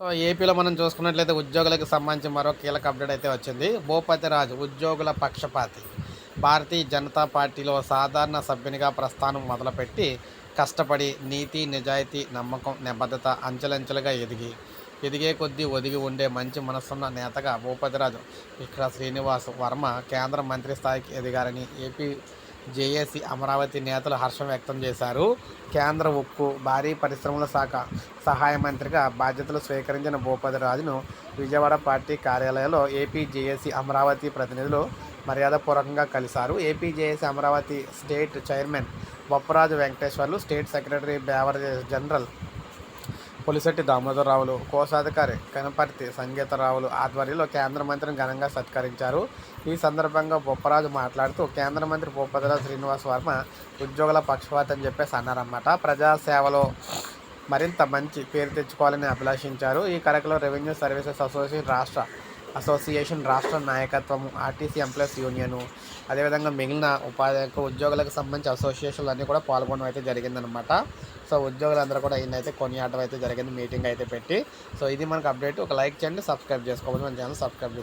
So ఏపీలో మనం చూసుకున్నట్లయితే ఉద్యోగులకు సంబంధించి మరో కీలక అప్డేట్ అయితే వచ్చింది. భూపతి రాజు ఉద్యోగుల పక్షపాతి. భారతీయ జనతా పార్టీలో సాధారణ సభ్యునిగా ప్రస్థానం మొదలుపెట్టి కష్టపడి నీతి నిజాయితీ నమ్మకం నిబద్ధత అంచెలంచెలుగా ఎదిగి ఎదిగే కొద్దీ ఒదిగి ఉండే మంచి మనసున్న నేతగా భూపతిరాజు ఇక్కడ శ్రీనివాస్ వర్మ కేంద్ర మంత్రి స్థాయికి ఎదిగారని ఏపీ జేఏసీ అమరావతి నేతలు హర్షం వ్యక్తం చేశారు. కేంద్ర ఉక్కు భారీ పరిశ్రమల శాఖ సహాయ మంత్రిగా బాధ్యతలు స్వీకరించిన భూపతి రాజును విజయవాడ పార్టీ కార్యాలయంలో ఏపీ జేఏసీ అమరావతి ప్రతినిధులు మర్యాదపూర్వకంగా కలిశారు. AP JAC Amaravati state chairman Bopparaju Venkateswarlu state secretary బేవర్ general Pulisetti దామోదరరావులు కోశాధికారి కనపర్తి సంగీతరావులు ఆధ్వర్యంలో కేంద్ర మంత్రిని ఘనంగా సత్కరించారు. ఈ సందర్భంగా బొప్పరాజు మాట్లాడుతూ కేంద్ర మంత్రి భూపతిరాజు శ్రీనివాస్ వర్మ ఉద్యోగుల పక్షపాతం అని చెప్పేసి అన్నారన్నమాట. ప్రజాసేవలో మరింత మంచి పేరు తెచ్చుకోవాలని అభిలాషించారు. ఈ కార్యక్రమంలో రెవెన్యూ సర్వీసెస్ అసోసియేషన్ రాష్ట్ర అసోసియేషన్ రాష్ట్ర నాయకత్వం ఆర్టీసీ ఎంప్లాయీస్ యూనియన్ అదేవిధంగా మిగిలిన ఉపాధి ఉద్యోగులకు సంబంధించి అసోసియేషన్లు అన్నీ కూడా పాల్గొనడం అయితే జరిగిందనమాట సో ఉద్యోగులందరూ కూడా ఈయన అయితే కొనియాటం అయితే జరిగింది మీటింగ్ అయితే పెట్టి. సో ఇది మనకు అప్డేట్. ఒక లైక్ చేయండి సబ్స్క్రైబ్ చేసుకోవాలి మన ఛానల్ సబ్స్క్రైబ్